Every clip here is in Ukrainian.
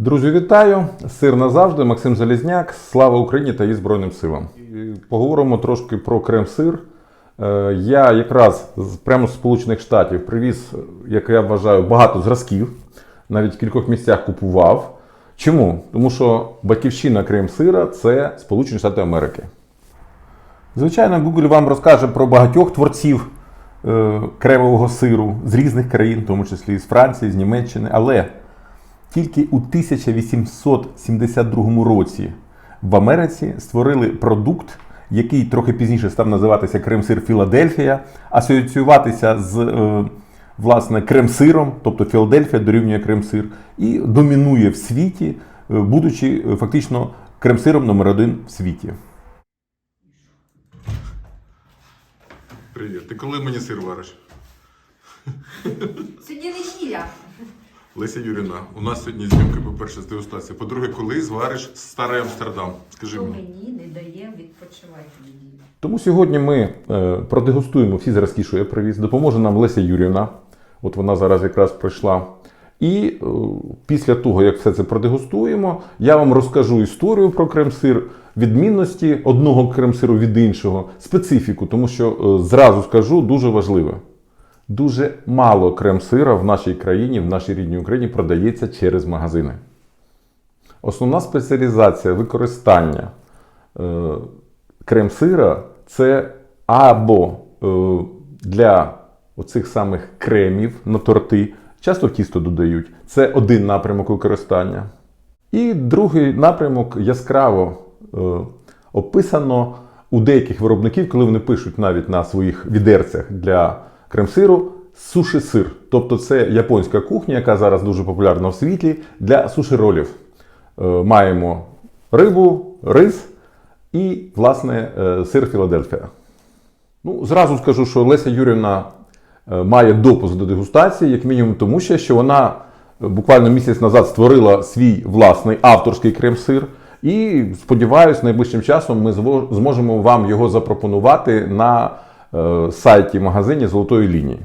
Друзі, вітаю! Сир назавжди, Максим Залізняк. Слава Україні та її Збройним силам. Поговоримо трошки про крем-сир. Е, Я якраз прямо з Сполучених Штатів привіз, як я вважаю, багато зразків. Навіть в кількох місцях купував. Чому? Тому що батьківщина крем-сира це Сполучені Штати Америки. Звичайно, Google вам розкаже про багатьох творців е, кремового сиру з різних країн, в тому числі з Франції, з Німеччини. Але тільки у 1872 році в Америці створили продукт, який трохи пізніше став називатися крем-сир Філадельфія, асоціюватися з е, власне крем-сиром, тобто Філадельфія дорівнює крем-сир, і домінує в світі, е, будучи е, фактично крем-сиром номер один в світі. Привіт. Ти коли мені сир вариш? Сьогодні неділя. Леся Юріна, у нас сьогодні зйомки, по-перше, з дегустації. По-друге, коли звариш старий Амстердам? Скажи Хто мені. мені не дає відпочивати неділю. Тому сьогодні ми е, продегустуємо всі зразки, що я привіз. Допоможе нам Леся Юрівна. От вона зараз якраз прийшла. І е, після того, як все це продегустуємо, я вам розкажу історію про крем-сир, відмінності одного крем-сиру від іншого, специфіку, тому що е, зразу скажу дуже важливе. Дуже мало крем-сира в нашій країні, в нашій рідній Україні продається через магазини. Основна спеціалізація використання е, крем-сира це або е, для оцих самих кремів на торти, часто в тісто додають. Це один напрямок використання. І другий напрямок яскраво е, описано у деяких виробників, коли вони пишуть навіть на своїх відерцях для крем-сиру суші-сир. Тобто це японська кухня, яка зараз дуже популярна в світі для суші-ролів. Е, маємо рибу, рис і, власне, е, сир Філадельфія. Ну, зразу скажу, що Леся Юрівна е, має допуск до дегустації, як мінімум тому, що вона буквально місяць назад створила свій власний авторський крем-сир. І сподіваюся, найближчим часом ми зможемо вам його запропонувати на сайті магазині Золотої лінії.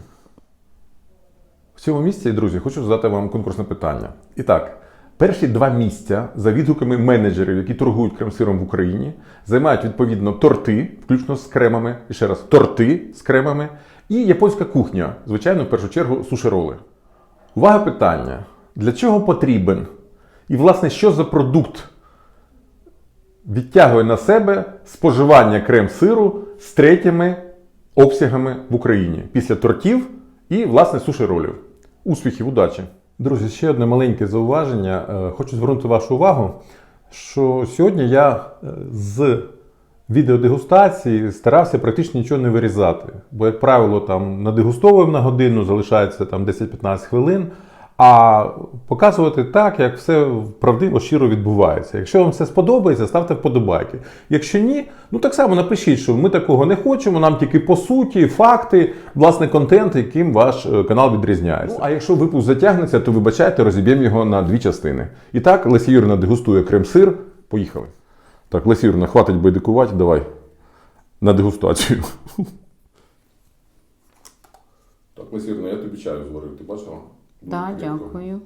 В цьому місці, друзі, хочу задати вам конкурсне питання. І так, перші два місця за відгуками менеджерів, які торгують крем-сиром в Україні, займають відповідно торти, включно з кремами, і ще раз, торти з кремами, і японська кухня, звичайно, в першу чергу, сушероли. Увага питання: для чого потрібен? І, власне, що за продукт відтягує на себе споживання крем-сиру з третіми обсягами в Україні після тортів і, власне, суші-ролів. Успіхів, удачі! Друзі, ще одне маленьке зауваження. Е, Хочу звернути вашу увагу, що сьогодні я е, з відеодегустації старався практично нічого не вирізати. Бо, як правило, там надегустовуємо на годину, залишається там 10-15 хвилин. А показувати так, як все правдиво щиро відбувається. Якщо вам все сподобається, ставте вподобайки. Якщо ні, ну так само напишіть, що ми такого не хочемо, нам тільки по суті, факти, власне, контент, яким ваш е, канал відрізняється. Ну, а якщо випуск затягнеться, то вибачайте, розіб'ємо його на дві частини. І так, Лесі Юрівна дегустує крем-сир. Поїхали. Так, Лесі Юрівна, хватить байдикувати, давай. На дегустацію. Так, Лесі Юрівна, я тобі чаю зварив, ти бачила? Так, дякую.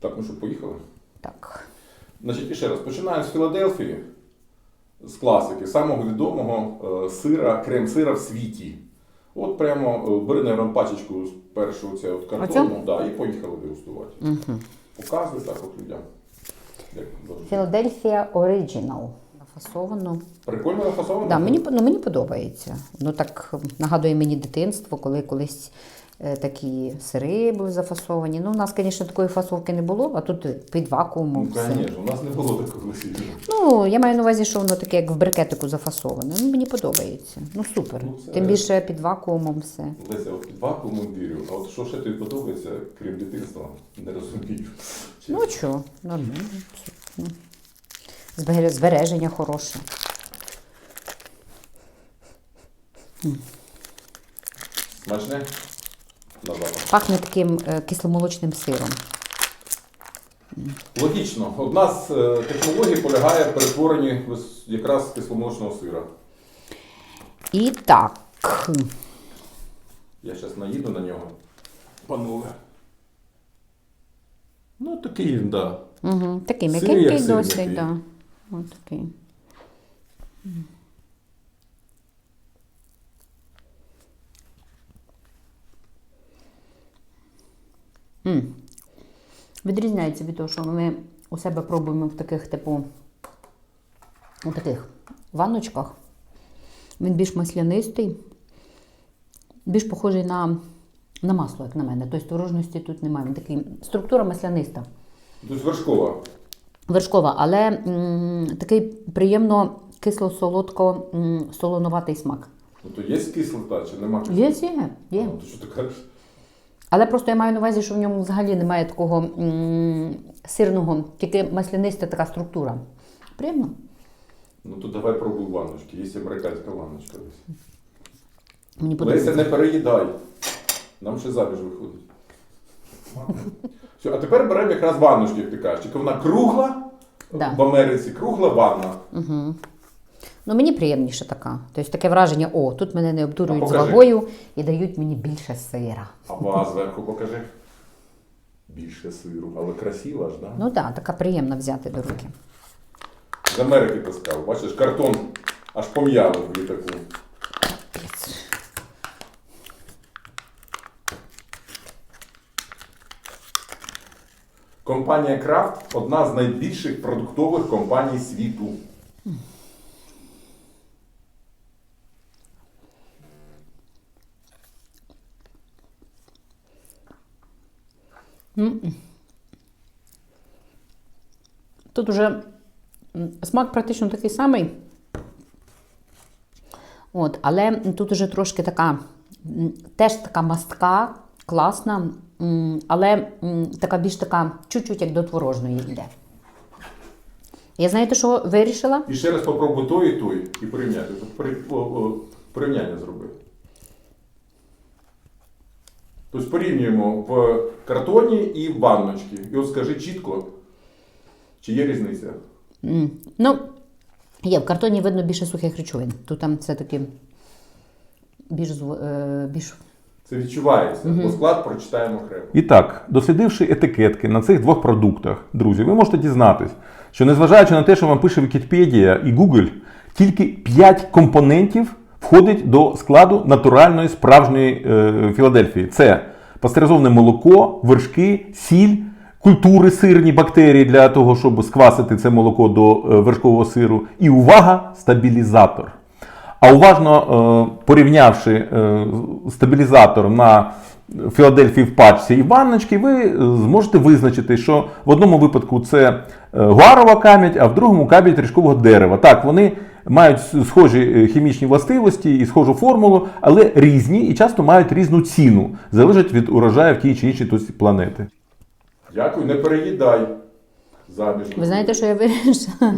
Так, ну що, поїхали? Так. Значить, і ще раз, починаю з Філадельфії, з класики, самого відомого е, сира, крем-сира в світі. От прямо е, бери наверно, пачечку з першого цього от картону да, і поїхали дегустувати. Угу. Показуй так от людям. Філадельфія Оригінал. Нафасовано. Прикольно нафасовано? Да, мені, ну, мені подобається. Ну так нагадує мені дитинство, коли колись такі сири були зафасовані. Ну, у нас, звісно, такої фасовки не було, а тут під вакуумом. Ну, все. звісно, у нас не було такого Лесі Ну, я маю на увазі, що воно таке, як в брикетику зафасоване. Ну, мені подобається. Ну, супер. Ну, це- Тим більше під вакуумом все. Леся, от під вакуумом вірю, а от що ще тобі подобається, крім дитинства, не розумію. Ну, що, нормально. Ну, збере- Збереження хороше. Смачне? На. Пахне таким е, кисломолочним сиром. Логічно. Одна з е, технологій полягає в перетворенні якраз кисломолочного сира. І так. Я зараз наїду на нього. Панове. Ну, такий він, да. Угу. Такий м'якенький досить, м'який. да. Ось такий. М. Відрізняється від того, що ми у себе пробуємо в таких, типу, у таких ванночках. Він більш маслянистий, більш похожий на, на масло, як на мене. Тобто творожності тут немає. Він такий, структура масляниста. Тобто вершкова. Вершкова, але м, такий приємно кисло-солодко м, солонуватий смак. Ну то є кислота чи нема? Є, є, є. Ну, то що ти кажеш? Але просто я маю на увазі, що в ньому взагалі немає такого м, сирного, тільки масляниста така структура. Приємно. Ну то давай пробуй ванночки. Є американська ванночка. Мені Леся, не переїдай. Нам ще заміж виходить. Все, а тепер беремо якраз ванночки, як ти кажеш. Тільки вона кругла Да. в Америці, кругла ванна. Угу. Ну, мені приємніше така. Тобто таке враження, о, тут мене не обдурюють з вагою і дають мені більше сира. А зверху покажи. Більше сиру, але красива ж, да? Ну так, да, така приємна взяти до руки. З Америки таскав. Бачиш, картон аж пом'яли в літаку. Компанія Крафт одна з найбільших продуктових компаній світу. Тут уже смак практично такий самий. От, але тут уже трошки така, теж така мастка, класна, але така більш така, чуть-чуть як до творожної йде. Я знаєте, що вирішила? І ще раз попробуй той і той і порівняти. Порівняння зроби. Тобто порівнюємо в картоні і в ванночці. І от скажи чітко, чи є різниця. М, Ну, є, в картоні видно більше сухих речовин. Тут там все-таки більш, е, більш Це відчувається, бо склад прочитаємо окремо. І так, дослідивши етикетки на цих двох продуктах, друзі, ви можете дізнатись, що незважаючи на те, що вам пише Вікіпедія і Google, тільки 5 компонентів входить до складу натуральної справжньої е, Філадельфії. Це пастеризоване молоко, вершки, сіль, культури сирні бактерії для того, щоб сквасити це молоко до е, вершкового сиру. І увага, стабілізатор. А уважно е, порівнявши е, стабілізатор на Філадельфії в пачці і ванночки, ви зможете визначити, що в одному випадку це е, гуарова кам'ять, а в другому кам'ять ріжкового дерева. Так, вони мають схожі е, хімічні властивості і схожу формулу, але різні і часто мають різну ціну, залежать від урожаю в тій чи іншій точці планети. Дякую, не переїдай заміж. Ви знаєте, що я вирішила?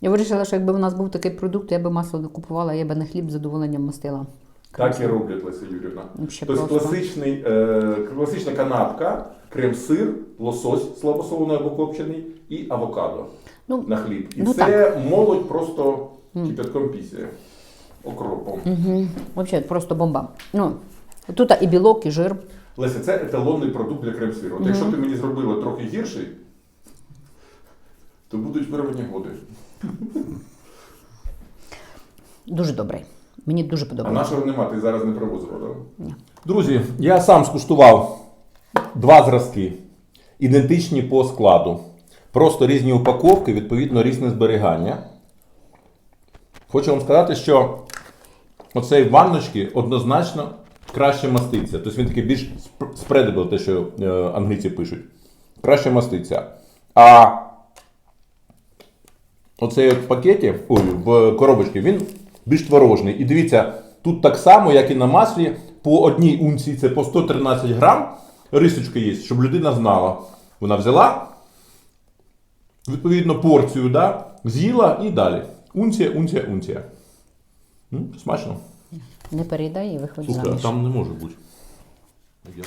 Я вирішила, що якби у нас був такий продукт, я би масло не купувала, я би на хліб з задоволенням мастила. Так і роблять, Леся Юрівна. Тобто класичний, е, класична канапка, крем-сир, лосось слабосолений або копчений і авокадо Ну, на хліб. І ну це молодь просто кипятком пісяє. Окропом. Угу. Взагалі, просто бомба. Ну, тут і білок, і жир. Леся, це еталонний продукт для крем-сиру. От якщо ти мені зробила трохи гірший, то будуть вирвані годи. Дуже добрий. Мені дуже подобається. А нашого нема, ти зараз не привозила, так? Друзі, я сам скуштував два зразки, ідентичні по складу. Просто різні упаковки, відповідно, різне зберігання. Хочу вам сказати, що оцей в ванночки однозначно краще маститься. Тобто він такий більш spreadable, те, що е, англійці пишуть. Краще маститься. А оцей от пакеті, ой, в коробочці, він більш творожний. І дивіться, тут так само, як і на маслі, по одній унції це по 113 грам. Рисочка є, щоб людина знала. Вона взяла, відповідно, порцію, да, з'їла і далі. Унція, унція, унція. М, смачно. Не переїдай і виходь Слухай, а заміж. там не може бути. Я...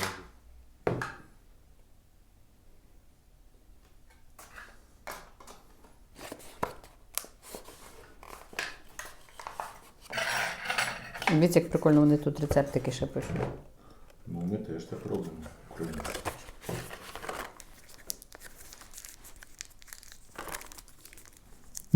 Дивіться, як прикольно вони тут рецептики ще пишуть. Ну, ми теж так робимо. Україна.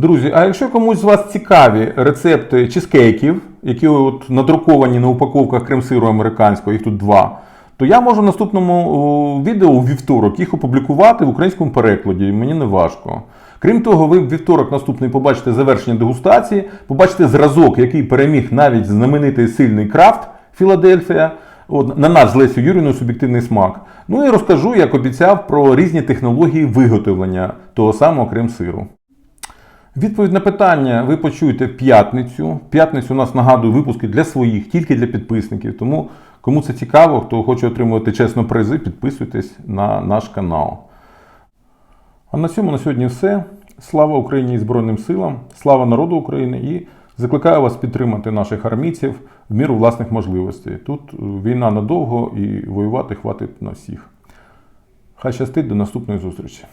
Друзі, а якщо комусь з вас цікаві рецепти чизкейків, які от надруковані на упаковках крем-сиру американського, їх тут два, то я можу в наступному відео у вівторок їх опублікувати в українському перекладі. Мені не важко. Крім того, ви в вівторок наступний побачите завершення дегустації, побачите зразок, який переміг навіть знаменитий сильний крафт Філадельфія. От, на наш з Лесю Юріною суб'єктивний смак. Ну і розкажу, як обіцяв, про різні технології виготовлення того самого крем-сиру. Відповідь на питання ви почуєте в п'ятницю. П'ятницю у нас нагадую випуски для своїх, тільки для підписників. Тому кому це цікаво, хто хоче отримувати чесно призи, підписуйтесь на наш канал. А на цьому на сьогодні все. Слава Україні і Збройним силам, слава народу України і закликаю вас підтримати наших армійців в міру власних можливостей. Тут е, війна надовго і воювати хватить на всіх. Хай щастить до наступної зустрічі.